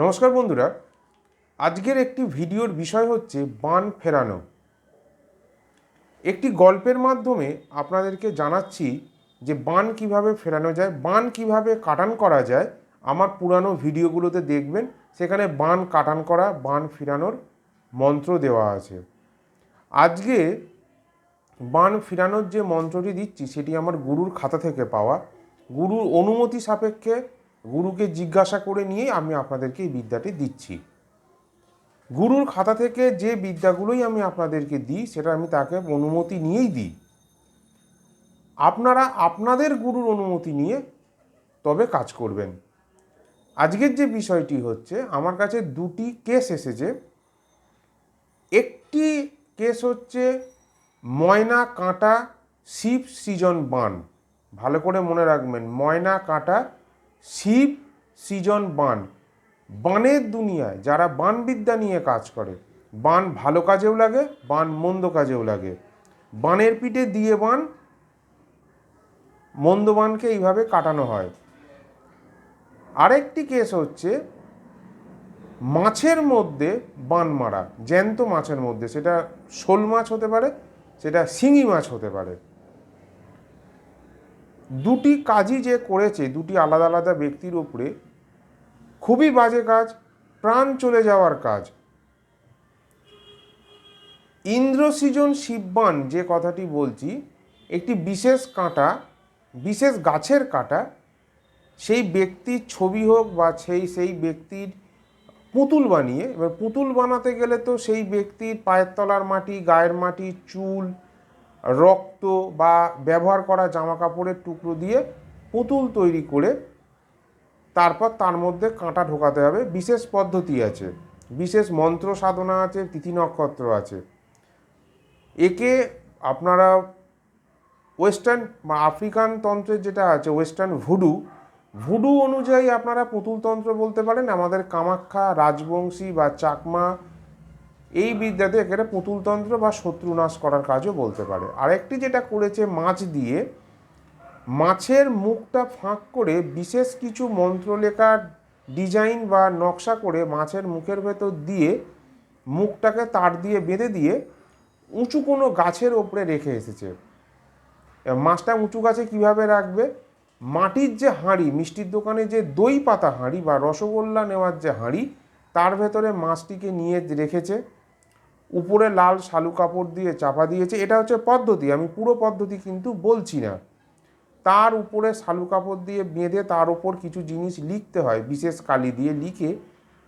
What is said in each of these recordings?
নমস্কার বন্ধুরা। আজকের একটি ভিডিওর বিষয় হচ্ছে বান ফেরানো। একটি গল্পের মাধ্যমে আপনাদেরকে জানাচ্ছি যে বান কীভাবে ফেরানো যায়, বান কীভাবে কাটান করা যায়, আমার পুরানো ভিডিওগুলোতে দেখবেন, সেখানে বান কাটান করা, বান ফেরানোর মন্ত্র দেওয়া আছে। আজকে বান ফেরানোর যে মন্ত্রটি দিচ্ছি, সেটি আমার গুরুর খাতা থেকে পাওয়া। গুরুর অনুমতি সাপেক্ষে গুরুকে জিজ্ঞাসা করে নিয়েই আমি আপনাদেরকে এই বিদ্যাটি দিচ্ছি। গুরুর খাতা থেকে যে বিদ্যাগুলোই আমি আপনাদেরকে দিই, সেটা আমি তাকে অনুমতি নিয়েই দিই। আপনারা আপনাদের গুরুর অনুমতি নিয়ে তবে কাজ করবেন। আজকের যে বিষয়টি হচ্ছে, আমার কাছে দুটি কেস এসেছে। একটি কেস হচ্ছে ময়না কাঁটা শিব সৃজন বান। ভালো করে মনে রাখবেন, ময়না কাঁটা শিব, সৃজন, বান। বানের দুনিয়ায় যারা বানবিদ্যা নিয়ে কাজ করে, বান ভালো কাজেও লাগে, বান মন্দ কাজেও লাগে। বানের পিঠে দিয়ে বান, মন্দ বানকে এইভাবে কাটানো হয়। আরেকটি কেস হচ্ছে, মাছের মধ্যে বান মারা, জ্যান্ত মাছের মধ্যে। সেটা শোল মাছ হতে পারে, সেটা শিঙি মাছ হতে পারে। দুটি কাজই যে করেছে, দুটি আলাদা আলাদা ব্যক্তির উপরে, খুবই বাজে কাজ, প্রাণ চলে যাওয়ার কাজ। ইন্দ্রসৃজন শিববান যে কথাটি বলছি, একটি বিশেষ কাঁটা, বিশেষ গাছের কাঁটা, সেই ব্যক্তির ছবি হোক বা সেই সেই ব্যক্তির পুতুল বানিয়ে, এবার পুতুল বানাতে গেলে তো সেই ব্যক্তির পায়ের তলার মাটি, গায়ের মাটি, চুল রক্ত বা ব্যবহার করা জামা কাপড়ের টুকরো দিয়ে পুতুল তৈরি করে তারপর তার মধ্যে কাঁটা ঢোকাতে হবে। বিশেষ পদ্ধতি আছে, বিশেষ মন্ত্র সাধনা আছে, তিথি নক্ষত্র আছে। একে আপনারা ওয়েস্টার্ন বা আফ্রিকান তন্ত্রের যেটা আছে, ওয়েস্টার্ন ভুডু ভুডু অনুযায়ী আপনারা পুতুলতন্ত্র বলতে পারেন। আমাদের কামাখ্যা, রাজবংশী বা চাকমা এই বিদ্যাতে এখানে পুতুলতন্ত্র বা শত্রু নাশ করার কাজও বলতে পারে। আরেকটি যেটা করেছে মাছ দিয়ে, মাছের মুখটা ফাঁক করে বিশেষ কিছু মন্ত্রলেখার ডিজাইন বা নকশা করে মাছের মুখের ভেতর দিয়ে মুখটাকে তার দিয়ে বেঁধে দিয়ে উঁচু কোনো গাছের ওপরে রেখে এসেছে। মাছটা উঁচু গাছে কীভাবে রাখবে? মাটির যে হাঁড়ি, মিষ্টির দোকানে যে দই পাতা হাঁড়ি বা রসগোল্লা নেওয়ার যে হাঁড়ি, তার ভেতরে মাছটিকে নিয়ে রেখেছে। উপরে লাল শালু কাপড় দিয়ে চাপা দিয়েছে, এটা হচ্ছে পদ্ধতি, আমি পুরো পদ্ধতি কিন্তু বলছি না। তার উপরে শালু কাপড় দিয়ে বেঁধে তার উপর কিছু জিনিস লিখতে হয়, বিশেষ কালি দিয়ে লিখে,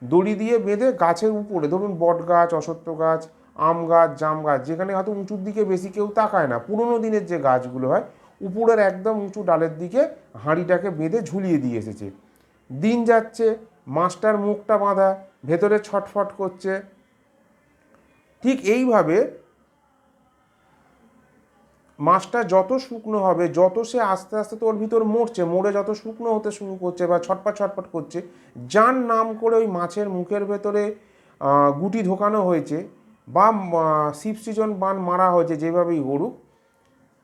দড়ি দিয়ে বেঁধে গাছের উপরে, ধরুন বট গাছ, অসত্য গাছ, আম গাছ, জাম গাছ, যেখানে হয়তো উঁচুর দিকে বেশি কেউ তাকায় না, পুরোনো দিনের যে গাছগুলো হয়, উপরের একদম উঁচু ডালের দিকে হাঁড়িটাকে বেঁধে ঝুলিয়ে দিয়ে এসেছে। দিন যাচ্ছে মাছটার মুখটা বাঁধা, ভেতরে ছটফট করছে ঠিক এইভাবে মাছটা যত শুকনো হবে, যত সে আস্তে আস্তে তোর ভিতর মরছে, মরে যত শুকনো হতে শুরু করছে বা ছটপট ছটপট করছে, যার নাম করে ওই মাছের মুখের ভেতরে গুটি ঢোকানো হয়েছে বা সিজন বান মারা হয়েছে যেভাবেই গরুক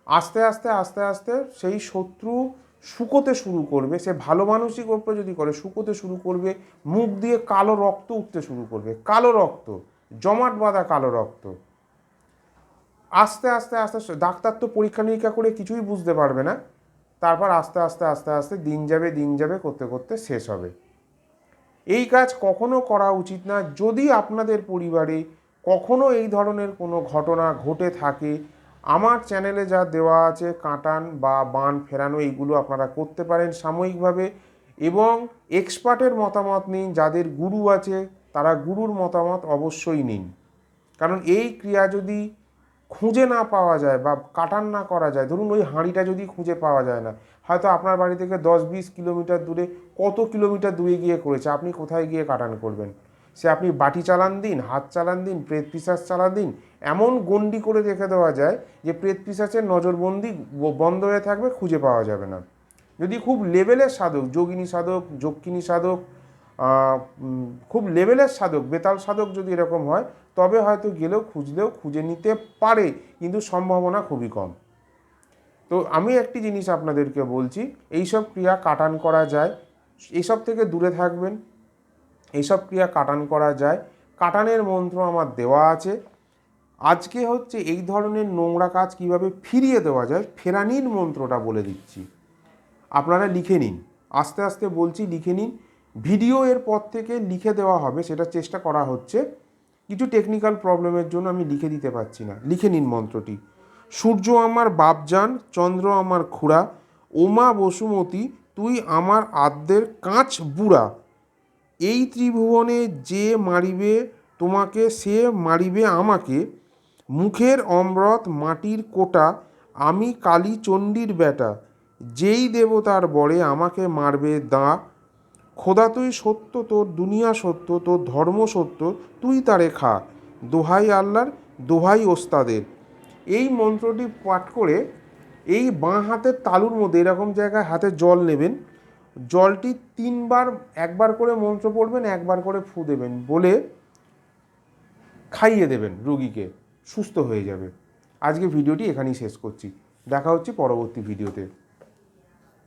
আস্তে আস্তে আস্তে আস্তে সেই শত্রু শুকোতে শুরু করবে, সে ভালো মানসিক ওপরে যদি করে শুকোতে শুরু করবে, মুখ দিয়ে কালো রক্ত উঠতে শুরু করবে, কালো রক্ত। জমাট বাঁধা কালো রক্ত। আস্তে আস্তে আস্তে ডাক্তার তো পরীক্ষা নিরীক্ষা করে কিছুই বুঝতে পারবে না। তারপর আস্তে আস্তে আস্তে আস্তে দিন যাবে দিন যাবে, করতে করতে শেষ হবে। এই কাজ কখনো করা উচিত না। যদি আপনাদের পরিবারে কখনো এই ধরনের কোনো ঘটনা ঘটে থাকে, আমার চ্যানেলে যা দেওয়া আছে, কাটান বা বান ফেরানো, এইগুলো আপনারা করতে পারেন সাময়িকভাবে এবং এক্সপার্টের মতামত নিন, যাদের গুরু আছে তারা গুরুর মতামত অবশ্যই নিন। কারণ এই ক্রিয়া যদি খুঁজে না পাওয়া যায় বা কাটান না করা যায়, ধরুন ওই হাঁড়িটা যদি খুঁজে পাওয়া যায় না, হয়তো আপনার বাড়ি থেকে দশ বিশ কিলোমিটার দূরে কত কিলোমিটার দূরে গিয়ে করেছে, আপনি কোথায় গিয়ে কাটান করবেন? সে আপনি বাটি চালান দিন, হাত চালান দিন, প্রেত পিসাচ চালান দিন, এমন গন্ডি করে রেখে দেওয়া যায় যে প্রেত পিসাচের নজরবন্দি বন্ধ হয়ে থাকবে, খুঁজে পাওয়া যাবে না। যদি খুব লেভেলের সাধক, যোগিনী সাধক, যক্ষিণী সাধক খুব লেভেলের সাধক, বেতাল সাধক যদি এরকম হয়, তবে হয়তো গেলেও খুঁজলেও খুঁজে নিতে পারে, কিন্তু সম্ভাবনা খুবই কম। তো আমি একটি জিনিস আপনাদেরকে বলছি, এইসব ক্রিয়া কাটান করা যায় এইসব থেকে দূরে থাকবেন এইসব ক্রিয়া কাটান করা যায়, কাটানের মন্ত্র আমার দেওয়া আছে, আজকে হচ্ছে এই ধরনের নোংরা কাজ কীভাবে ফিরিয়ে দেওয়া যায়, ফেরানির মন্ত্রটা বলে দিচ্ছি। আপনারা লিখে নিন, আস্তে আস্তে বলছি, লিখে নিন ভিডিও এর পর থেকে লিখে দেওয়া হবে, সেটা চেষ্টা করা হচ্ছে। কিছু টেকনিক্যাল প্রবলেমের জন্য আমি লিখে দিতে পারছি না। লিখে নিন মন্ত্রটি। সূর্য আমার বাপজান, চন্দ্র আমার খুড়া ওমা বসুমতী, তুই আমার আদ্যের কাঁচ বুড়া। এই ত্রিভুবনে যে মারিবে, তোমাকে সে মারিবে আমাকে। মুখের অমৃত মাটির কোটা, আমি কালী চণ্ডীর বেটা। যেই দেবতার বরে আমাকে মারবে দা খোদা তুই সত্য, তোর দুনিয়া সত্য, তোর ধর্ম সত্য, তুই তারে খা। দোহাই আল্লাহর, দোহাই ওস্তাদের। এই মন্ত্রটি পাঠ করে এই বাঁ হাতের তালুর মধ্যে এরকম জায়গায় হাতে জল নেবেন। জলটি তিনবার, একবার করে মন্ত্র পড়বেন, একবার করে ফু দেবেন। বলে খাইয়ে দেবেন রুগীকে, সুস্থ হয়ে যাবে। আজকে ভিডিওটি এখানেই শেষ করছি। দেখা হচ্ছে পরবর্তী ভিডিওতে।